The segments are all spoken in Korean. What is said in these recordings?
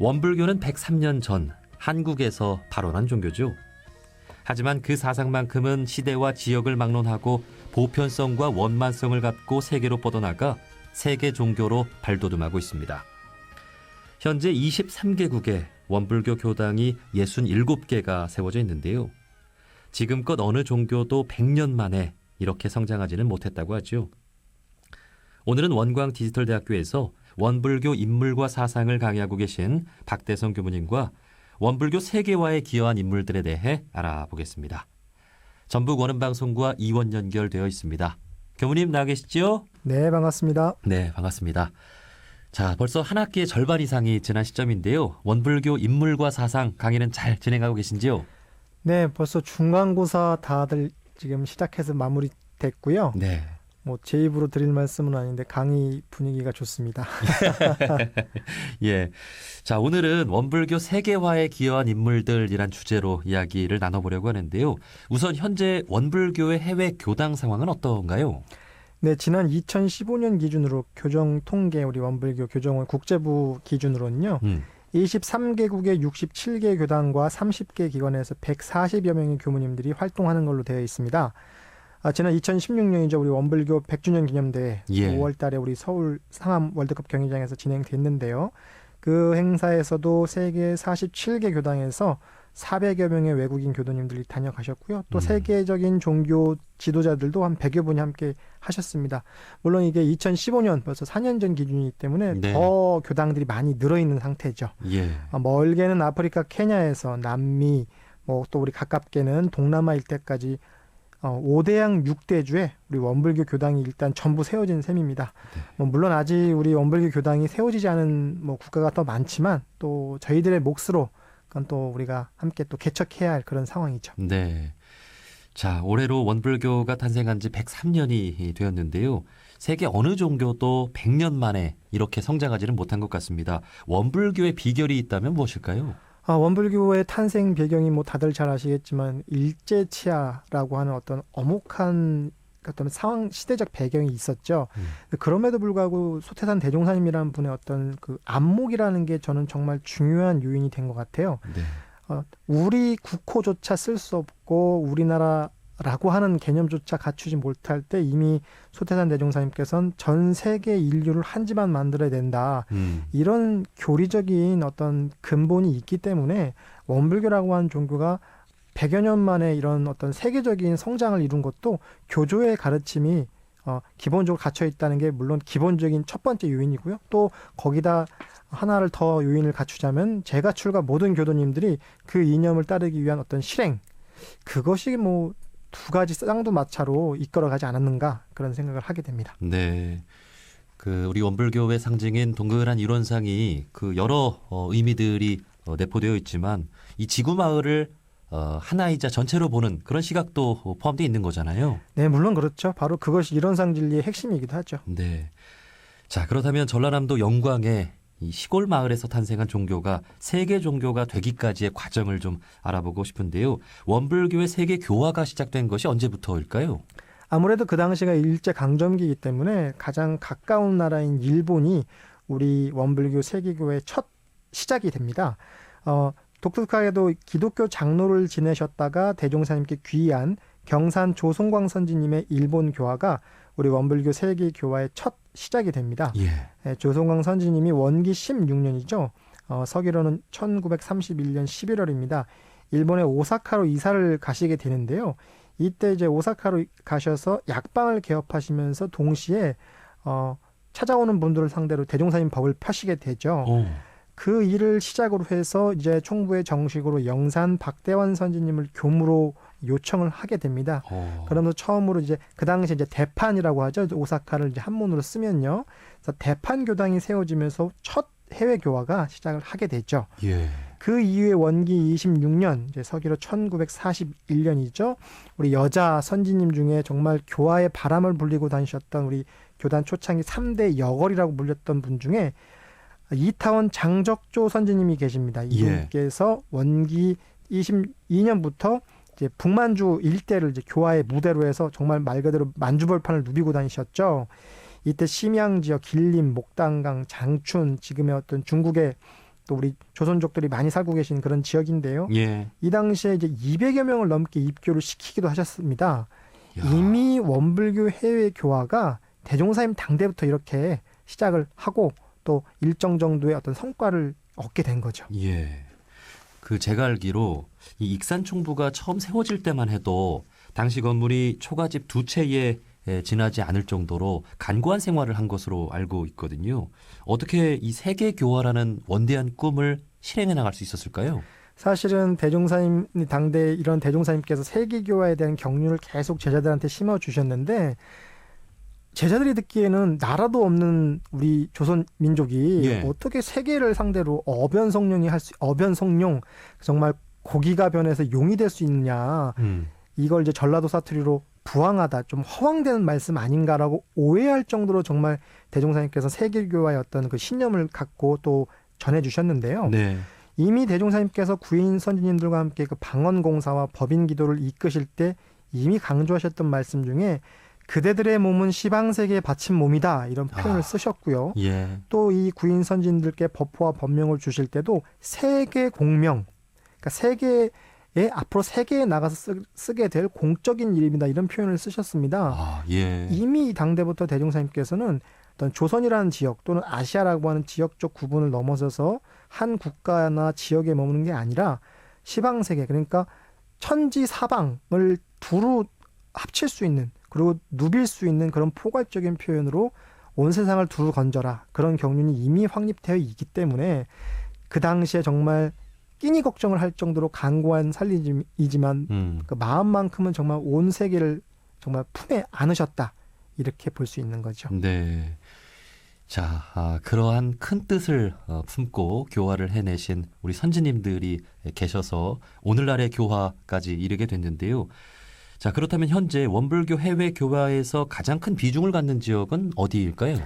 원불교는 103년 전 한국에서 발원한 종교죠. 하지만 그 사상만큼은 시대와 지역을 막론하고 보편성과 원만성을 갖고 세계로 뻗어나가 세계 종교로 발돋움하고 있습니다. 현재 23개국에 원불교 교당이 67개가 세워져 있는데요. 지금껏 어느 종교도 100년 만에 이렇게 성장하지는 못했다고 하죠. 오늘은 원광 디지털 대학교에서 원불교 인물과 사상을 강의하고 계신 박대성 교무님과 원불교 세계화에 기여한 인물들에 대해 알아보겠습니다. 전북 원음방송과 이원 연결되어 있습니다. 교무님 나와 계시죠? 네, 반갑습니다. 네, 반갑습니다. 자, 벌써 한 학기의 절반 이상이 지난 시점인데요. 원불교 인물과 사상 강의는 잘 진행하고 계신지요? 네, 벌써 중간고사 다들 지금 시작해서 마무리됐고요. 네. 뭐 제 입으로 드릴 말씀은 아닌데 강의 분위기가 좋습니다. 예. 자, 오늘은 원불교 세계화에 기여한 인물들이란 주제로 이야기를 나눠보려고 하는데요. 우선 현재 원불교의 해외 교당 상황은 어떤가요? 네, 지난 2015년 기준으로 교정 통계 우리 원불교 교정원 국제부 기준으로는요. 음. 23개국의 67개 교당과 30개 기관에서 140여 명의 교무님들이 활동하는 걸로 되어 있습니다. 아, 지난 2016년이죠. 우리 원불교 100주년 기념대회 예. 5월 달에 우리 서울 상암 월드컵 경기장에서 진행됐는데요. 그 행사에서도 세계 47개 교당에서 400여 명의 외국인 교도님들이 다녀가셨고요. 또 음. 세계적인 종교 지도자들도 한 100여 분이 함께 하셨습니다. 물론 이게 2015년 벌써 4년 전 기준이기 때문에 네. 더 교당들이 많이 늘어 있는 상태죠. 예. 아, 멀게는 아프리카 케냐에서 남미 뭐 또 우리 가깝게는 동남아 일대까지 어, 5대양 6대주에 우리 원불교 교당이 일단 전부 세워진 셈입니다. 네. 뭐 물론 아직 우리 원불교 교당이 세워지지 않은 뭐 국가가 더 많지만 또 저희들의 몫으로 그건 또 우리가 함께 또 개척해야 할 그런 상황이죠. 네. 자, 올해로 원불교가 탄생한 지 103년이 되었는데요. 세계 어느 종교도 100년 만에 이렇게 성장하지는 못한 것 같습니다. 원불교의 비결이 있다면 무엇일까요? 아, 원불교의 탄생 배경이 뭐 다들 잘 아시겠지만 일제치하라고 하는 어떤 엄혹한 어떤 상황 시대적 배경이 있었죠. 음. 그럼에도 불구하고 소태산 대종사님이라는 분의 어떤 그 안목이라는 게 저는 정말 중요한 요인이 된 것 같아요. 네. 어, 우리 국호조차 쓸 수 없고 우리나라 라고 하는 개념조차 갖추지 못할 때 이미 소태산 대종사님께서는 전 세계 인류를 한 집안 만들어야 된다. 음. 이런 교리적인 어떤 근본이 있기 때문에 원불교라고 하는 종교가 100여 년 만에 이런 어떤 세계적인 성장을 이룬 것도 교조의 가르침이 어, 기본적으로 갇혀 있다는 게 물론 기본적인 첫 번째 요인이고요. 또 거기다 하나를 더 요인을 갖추자면 제가출과 모든 교도님들이 그 이념을 따르기 위한 어떤 실행 그것이 뭐 두 가지 쌍두마차로 이끌어가지 않았는가 그런 생각을 하게 됩니다. 네. 그 우리 원불교의 상징인 동그란 일원상이 그 여러 어, 의미들이 어, 내포되어 있지만 이 지구 마을을 어, 하나이자 전체로 보는 그런 시각도 어, 포함되어 있는 거잖아요. 네, 물론 그렇죠. 바로 그것이 이론상 진리의 핵심이기도 하죠. 네. 자, 그렇다면 전라남도 영광의 이 시골 마을에서 탄생한 종교가 세계 종교가 되기까지의 과정을 좀 알아보고 싶은데요. 원불교의 세계 교화가 시작된 것이 언제부터일까요? 아무래도 그 당시가 일제 강점기이기 때문에 가장 가까운 나라인 일본이 우리 원불교 세계교의 첫 시작이 됩니다. 어, 독특하게도 기독교 장로를 지내셨다가 대종사님께 귀한 경산 조송광 선지님의 일본 교화가 우리 원불교 세계 교화의 첫 시작이 됩니다. 예. 예, 조송광 선지님이 원기 16년이죠. 어, 서기로는 1931년 11월입니다. 일본의 오사카로 이사를 가시게 되는데요. 이때 이제 오사카로 가셔서 약방을 개업하시면서 동시에 어, 찾아오는 분들을 상대로 대종사님 법을 펴시게 되죠. 오. 그 일을 시작으로 해서 이제 총부에 정식으로 영산 박대환 선지님을 교무로 요청을 하게 됩니다. 어. 그러면서 처음으로 이제 그 당시 이제 대판이라고 하죠. 오사카를 이제 한문으로 쓰면요. 그래서 대판 교당이 세워지면서 첫 해외 교화가 시작을 하게 되죠. 예. 그 이후에 원기 26년, 이제 서기로 1941년이죠. 우리 여자 선지님 중에 정말 교화의 바람을 불리고 다니셨던 우리 교단 초창기 3대 여걸이라고 불렸던 분 중에 이타원 장적조 선지님이 계십니다. 예. 이분께서 원기 22년부터 이제 북만주 일대를 이제 교화의 무대로 해서 정말 말 그대로 만주벌판을 누비고 다니셨죠. 이때 심양 지역, 길림, 목단강, 장춘, 지금의 어떤 중국의 또 우리 조선족들이 많이 살고 계신 그런 지역인데요. 예. 이 당시에 이제 200여 명을 넘게 입교를 시키기도 하셨습니다. 야. 이미 원불교 해외 교화가 대종사님 당대부터 이렇게 시작을 하고 또 일정 정도의 어떤 성과를 얻게 된 거죠. 예. 그 제가 알기로 이 익산 총부가 처음 세워질 때만 해도 당시 건물이 초가집 두 채에 에, 지나지 않을 정도로 간고한 생활을 한 것으로 알고 있거든요. 어떻게 이 세계 교화라는 원대한 꿈을 실행해 나갈 수 있었을까요? 사실은 대종사님 당대 이런 대종사님께서 세계 교화에 대한 경륜을 계속 제자들한테 심어 주셨는데 제자들이 듣기에는 나라도 없는 우리 조선 민족이 예. 어떻게 세계를 상대로 어변성룡이 할 수 어변성룡 정말 고기가 변해서 용이 될 수 있느냐 음. 이걸 이제 전라도 사투리로 부황하다 좀 허황되는 말씀 아닌가라고 오해할 정도로 정말 대종사님께서 세계교화의 어떤 그 신념을 갖고 또 전해 주셨는데요. 네. 이미 대종사님께서 구인 선진님들과 함께 그 방언 공사와 법인 기도를 이끄실 때 이미 강조하셨던 말씀 중에 그대들의 몸은 시방 세계에 바친 몸이다 이런 표현을 아. 쓰셨고요. 예. 또이 구인 선진들께 법호와 법명을 주실 때도 세계 공명, 그러니까 세계에 앞으로 세계에 나가서 쓰, 게될 공적인 이름이다 이런 표현을 쓰셨습니다. 아, 예. 이미 당대부터 대종사님께서는 어떤 조선이라는 지역 또는 아시아라고 하는 지역적 구분을 넘어서서 한 국가나 지역에 머무는 게 아니라 시방 세계 그러니까 천지 사방을 두루 합칠 수 있는 그리고 누빌 수 있는 그런 포괄적인 표현으로 온 세상을 두루 건져라 그런 경륜이 이미 확립되어 있기 때문에 그 당시에 정말 끼니 걱정을 할 정도로 강고한 살림이지만 음. 그 마음만큼은 정말 온 세계를 정말 품에 안으셨다 이렇게 볼 수 있는 거죠. 네. 자, 아, 그러한 큰 뜻을 어, 품고 교화를 해내신 우리 선지님들이 계셔서 오늘날의 교화까지 이르게 됐는데요. 자, 그렇다면 현재 원불교 해외 교화에서 가장 큰 비중을 갖는 지역은 어디일까요?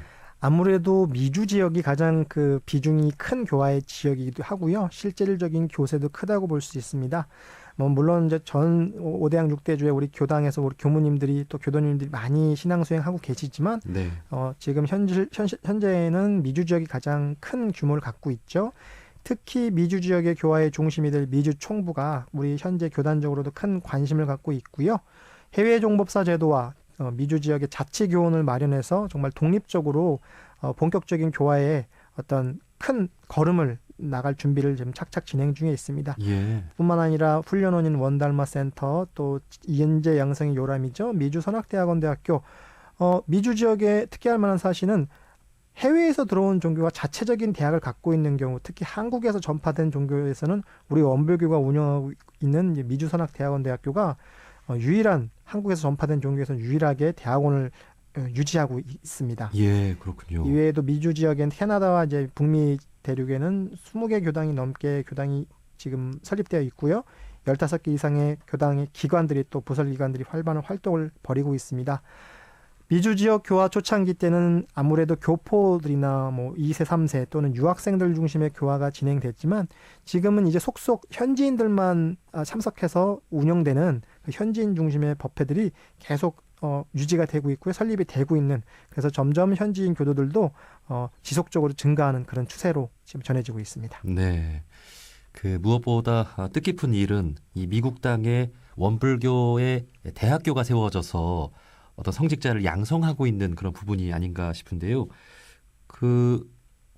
아무래도 미주 지역이 가장 그 비중이 큰 교화의 지역이기도 하고요. 실질적인 교세도 크다고 볼 수 있습니다. 뭐 물론 이제 전 오대양 육대주의 우리 교당에서 우리 교무님들이 또 교도님들이 많이 신앙 수행하고 계시지만 네. 어, 지금 현실, 현, 현재는 미주 지역이 가장 큰 규모를 갖고 있죠. 특히 미주 지역의 교화의 중심이 될 미주 총부가 우리 현재 교단적으로도 큰 관심을 갖고 있고요. 해외 종법사 제도와 어, 미주 지역의 자치 교원을 마련해서 정말 독립적으로 어, 본격적인 교화에 어떤 큰 걸음을 나갈 준비를 지금 착착 진행 중에 있습니다. 예. 뿐만 아니라 훈련원인 원달마 센터 또 이은재 양성의 요람이죠 미주 선학대학원 대학교 어, 미주 지역에 특이할 만한 사실은 해외에서 들어온 종교가 자체적인 대학을 갖고 있는 경우 특히 한국에서 전파된 종교에서는 우리 원불교가 운영하고 있는 이제 미주 선학 대학원 대학교가 어, 유일한 한국에서 전파된 종교에서 유일하게 대학원을 어, 유지하고 있습니다. 예, 그렇군요. 이외에도 미주 지역엔 캐나다와 이제 북미 대륙에는 20개 교당이 넘게 교당이 지금 설립되어 있고요. 15개 이상의 교당의 기관들이 또 부설 기관들이 활발한 활동을 벌이고 있습니다. 미주 지역 교화 초창기 때는 아무래도 교포들이나 뭐 2세, 3세 또는 유학생들 중심의 교화가 진행됐지만 지금은 이제 속속 현지인들만 아, 참석해서 운영되는 그 현지인 중심의 법회들이 계속 어, 유지가 되고 있고요. 설립이 되고 있는 그래서 점점 현지인 교도들도 어, 지속적으로 증가하는 그런 추세로 지금 전해지고 있습니다. 네. 그 무엇보다 아, 뜻깊은 일은 이 미국 땅에 원불교의 대학교가 세워져서 어떤 성직자를 양성하고 있는 그런 부분이 아닌가 싶은데요. 그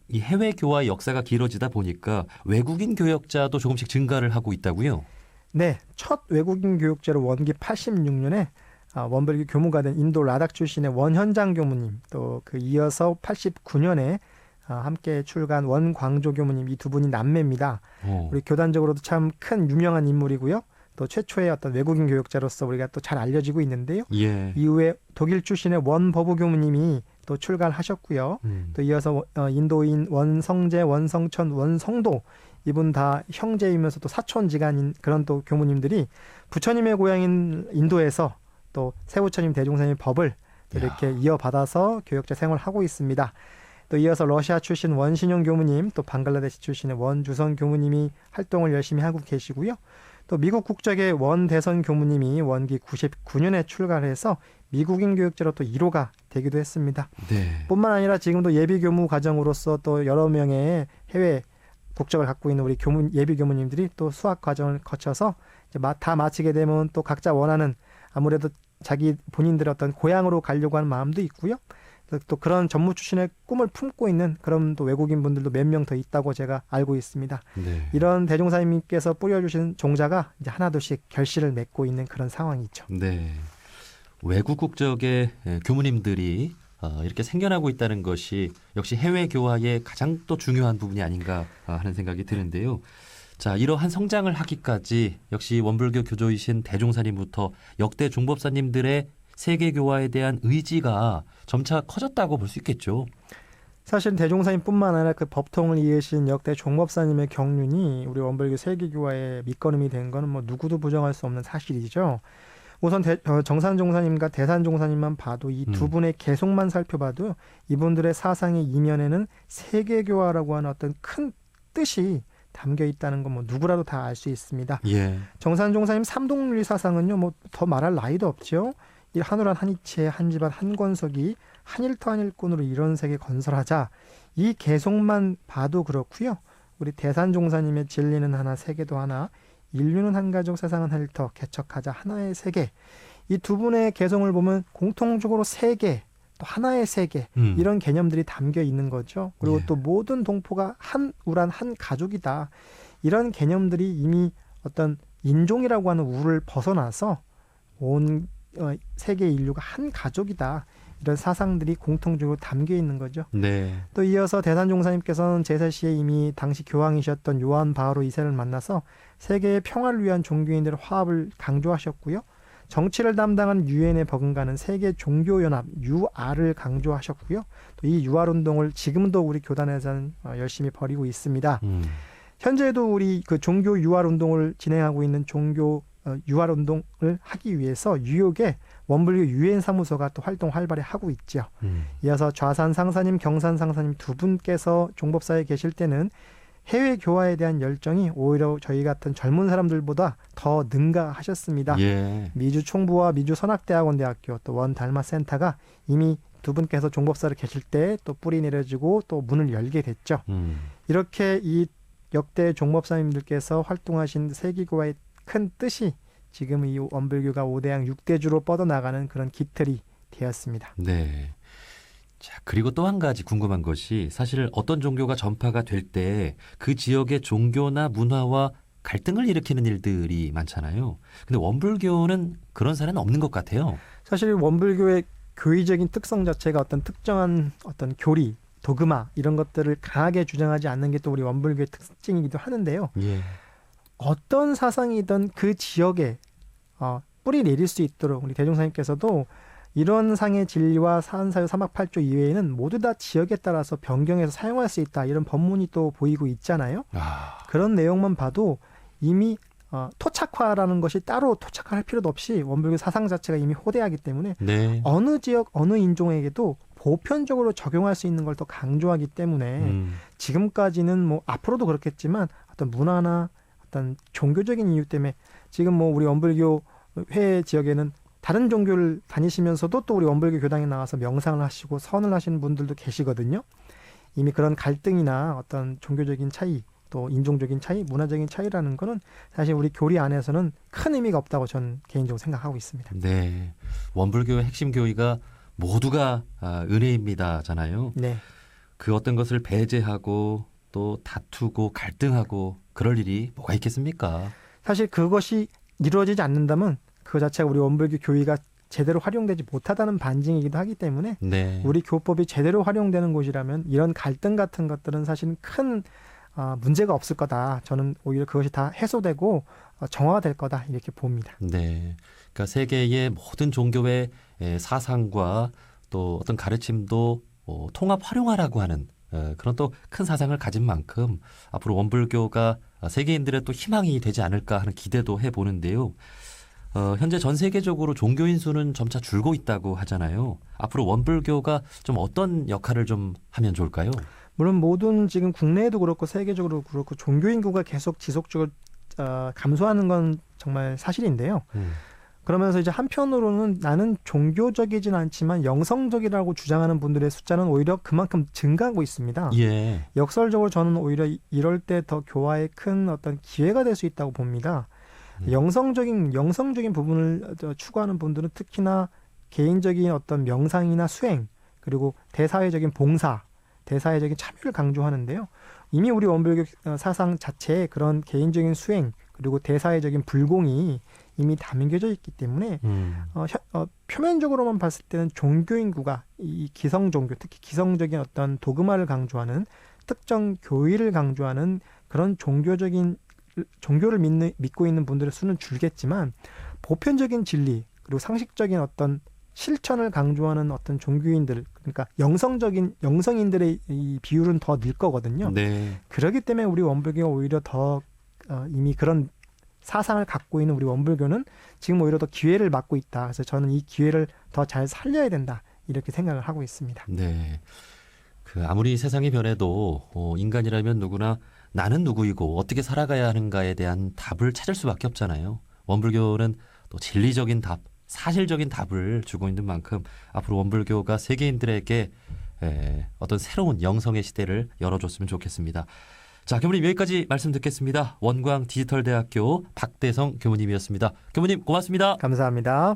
이 해외 교화 역사가 길어지다 보니까 외국인 교역자도 조금씩 증가를 하고 있다고요. 네, 첫 외국인 교육제로 원기 86년에 아, 원불교 교무가 된 인도 라닥 출신의 원현장 교무님 또 그 이어서 89년에 아, 함께 출간 원광조 교무님 이 두 분이 남매입니다. 어. 우리 교단적으로도 참 큰 유명한 인물이고요. 또 최초의 어떤 외국인 교육자로서 우리가 또 잘 알려지고 있는데요. 예. 이후에 독일 출신의 원버부 교무님이 또 출간하셨고요. 음. 또 이어서 어, 인도인 원성재, 원성천, 원성도 이분 다 형제이면서 또 사촌지간인 그런 또 교무님들이 부처님의 고향인 인도에서 또 세부처님 대종사님 법을 또 이렇게 이어받아서 교역자 생활을 하고 있습니다. 또 이어서 러시아 출신 원신용 교무님, 또 방글라데시 출신의 원주성 교무님이 활동을 열심히 하고 계시고요. 또 미국 국적의 원 대선 교무님이 원기 99년에 출간해서 미국인 교육제로 또 1호가 되기도 했습니다. 네. 뿐만 아니라 지금도 예비 교무 과정으로서 또 여러 명의 해외 국적을 갖고 있는 우리 교문 예비 교무님들이 또 수학 과정을 거쳐서 이제 마- 다 마치게 되면 또 각자 원하는 아무래도 자기 본인들의 어떤 고향으로 가려고 하는 마음도 있고요. 또- 또 그런 전무 출신의 꿈을 품고 있는 그런 또 외국인 분들도 몇 명 더 있다고 제가 알고 있습니다. 네. 이런 대종사님께서 뿌려주신 종자가 이제 하나둘씩 결실을 맺고 있는 그런 상황이죠. 네. 외국 국적의 에, 교무님들이 어, 이렇게 생겨나고 있다는 것이 역시 해외 교화의 가장 또 중요한 부분이 아닌가 아, 하는 생각이 드는데요. 자, 이러한 성장을 하기까지 역시 원불교 교조이신 대종사님부터 역대 종법사님들의 세계 교화에 대한 의지가 점차 커졌다고 볼 수 있겠죠. 사실 대종사님뿐만 아니라 그 법통을 이으신 역대 종법사님의 경륜이 우리 원불교 세계 교화의 밑거름이 된 거는 뭐 누구도 부정할 수 없는 사실이죠. 우선 대- 어, 정산 종사님과 대산 종사님만 봐도 이두 음. 분의 계속만 살펴봐도 이분들의 사상의 이면에는 세계교화라고 하는 어떤 큰 뜻이 담겨 있다는 건 뭐 누구라도 다 알 수 있습니다. 예. 정산 종사님 삼동윤리 사상은요, 뭐 더 말할 나이도 없죠. 이 한우란 한이체, 한 집안 한권석이 한일터 한일꾼으로 이런 세계 건설하자. 이 개성만 봐도 그렇고요. 우리 대산종사님의 진리는 하나, 세계도 하나, 인류는 한 가족, 세상은 한일터, 개척하자 하나의 세계. 이 두 분의 개성을 보면 공통적으로 세계, 또 하나의 세계, 음. 이런 개념들이 담겨 있는 거죠. 그리고 예. 또 모든 동포가 한 우란 한 가족이다. 이런 개념들이 이미 어떤 인종이라고 하는 우를 벗어나서 온 어, 세계 인류가 한 가족이다. 이런 사상들이 공통적으로 담겨 있는 거죠. 네. 또 이어서 대산 종사님께서는 제사 시에 이미 당시 교황이셨던 요한 바오로 2세를 만나서 세계의 평화를 위한 종교인들의 화합을 강조하셨고요. 정치를 담당한 유엔에 버금가는 세계 종교 연합 UR을 강조하셨고요. 또 이 UR 운동을 지금도 우리 교단에서는 어, 열심히 벌이고 있습니다. 음. 현재도 우리 그 종교 UR 운동을 진행하고 있는 종교 어, UR 운동을 하기 위해서 뉴욕에 원불교 유엔 사무소가 또 활동 활발히 하고 있죠. 음. 이어서 좌산 상사님, 경산 상사님 두 분께서 종법사에 계실 때는 해외 교화에 대한 열정이 오히려 저희 같은 젊은 사람들보다 더 능가하셨습니다. 예. 미주 총부와 미주 선악대학원대학교 또 원 달마 센터가 이미 두 분께서 종법사를 계실 때 또 뿌리 내려지고 또 문을 열게 됐죠. 음. 이렇게 이 역대 종법사님들께서 활동하신 세계교화의 큰 뜻이 지금 이 원불교가 5대양 6대주로 뻗어나가는 그런 깃털이 되었습니다. 네. 자, 그리고 또 한 가지 궁금한 것이 사실 어떤 종교가 전파가 될 때 그 지역의 종교나 문화와 갈등을 일으키는 일들이 많잖아요. 근데 원불교는 그런 사례는 없는 것 같아요. 사실 원불교의 교의적인 특성 자체가 어떤 특정한 어떤 교리, 도그마 이런 것들을 강하게 주장하지 않는 게 또 우리 원불교의 특징이기도 하는데요. 예. 어떤 사상이든 그 지역에 어, 뿌리 내릴 수 있도록 우리 대종사님께서도 이런 상의 진리와 사한사유 사막팔조 이외에는 모두 다 지역에 따라서 변경해서 사용할 수 있다 이런 법문이 또 보이고 있잖아요. 아, 그런 내용만 봐도 이미 어, 토착화라는 것이 따로 토착화할 필요도 없이 원불교 사상 자체가 이미 호대하기 때문에 네. 어느 지역 어느 인종에게도 보편적으로 적용할 수 있는 걸또 강조하기 때문에 음, 지금까지는 뭐 앞으로도 그렇겠지만 어떤 문화나 어떤 종교적인 이유 때문에 지금 뭐 우리 원불교 회 지역에는 다른 종교를 다니시면서도 또 우리 원불교 교당에 나와서 명상을 하시고 선을 하시는 분들도 계시거든요. 이미 그런 갈등이나 어떤 종교적인 차이, 또 인종적인 차이, 문화적인 차이라는 거는 사실 우리 교리 안에서는 큰 의미가 없다고 저는 개인적으로 생각하고 있습니다. 네. 원불교의 핵심 교의가 모두가 아, 은혜입니다잖아요. 네. 그 어떤 것을 배제하고 또 다투고 갈등하고 그럴 일이 뭐가 있겠습니까? 사실 그것이 이루어지지 않는다면 그 자체가 우리 원불교 교의가 제대로 활용되지 못하다는 반증이기도 하기 때문에 네. 우리 교법이 제대로 활용되는 곳이라면 이런 갈등 같은 것들은 사실 큰 아, 문제가 없을 거다. 저는 오히려 그것이 다 해소되고 어, 정화가 될 거다 이렇게 봅니다. 네. 그러니까 세계의 모든 종교의 에, 사상과 또 어떤 가르침도 어, 통합 활용하라고 하는 에, 그런 또 큰 사상을 가진 만큼 앞으로 원불교가 세계인들의 또 희망이 되지 않을까 하는 기대도 해보는데요. 어, 현재 전 세계적으로 종교인 수는 점차 줄고 있다고 하잖아요. 앞으로 원불교가 좀 어떤 역할을 좀 하면 좋을까요? 물론 모든 지금 국내에도 그렇고 세계적으로 그렇고 종교 인 구가 계속 지속적으로 어, 감소하는 건 정말 사실인데요. 음. 그러면서 이제 한편으로는 나는 종교적이진 않지만 영성적이라고 주장하는 분들의 숫자는 오히려 그만큼 증가하고 있습니다. 예. 역설적으로 저는 오히려 이- 이럴 때 더 교화에 큰 어떤 기회가 될 수 있다고 봅니다. 음. 영성적인 영성적인 부분을 저 추구하는 분들은 특히나 개인적인 어떤 명상이나 수행 그리고 대사회적인 봉사, 대사회적인 참여를 강조하는데요. 이미 우리 원불교 어, 사상 자체에 그런 개인적인 수행 그리고 대사회적인 불공이 이미 담겨져 있기 때문에 음. 어, 혀- 어, 표면적으로만 봤을 때는 종교 인구가 이 기성 종교, 특히 기성적인 어떤 도그마를 강조하는 특정 교의를 강조하는 그런 종교적인 종교를 믿는, 믿고 있는 분들의 수는 줄겠지만 보편적인 진리 그리고 상식적인 어떤 실천을 강조하는 어떤 종교인들 그러니까 영성적인 영성인들의 이 비율은 더 늘 거거든요. 네. 그렇기 때문에 우리 원불교가 오히려 더 어, 이미 그런 사상을 갖고 있는 우리 원불교는 지금 오히려 더 기회를 맞고 있다. 그래서 저는 이 기회를 더 잘 살려야 된다. 이렇게 생각을 하고 있습니다. 네. 그 아무리 세상이 변해도 어, 인간이라면 누구나 나는 누구이고 어떻게 살아가야 하는가에 대한 답을 찾을 수밖에 없잖아요. 원불교는 또 진리적인 답, 사실적인 답을 주고 있는 만큼 앞으로 원불교가 세계인들에게 에, 어떤 새로운 영성의 시대를 열어줬으면 좋겠습니다. 자, 교무님 여기까지 말씀 듣겠습니다. 원광 디지털대학교 박대성 교무님이었습니다. 교무님 고맙습니다. 감사합니다.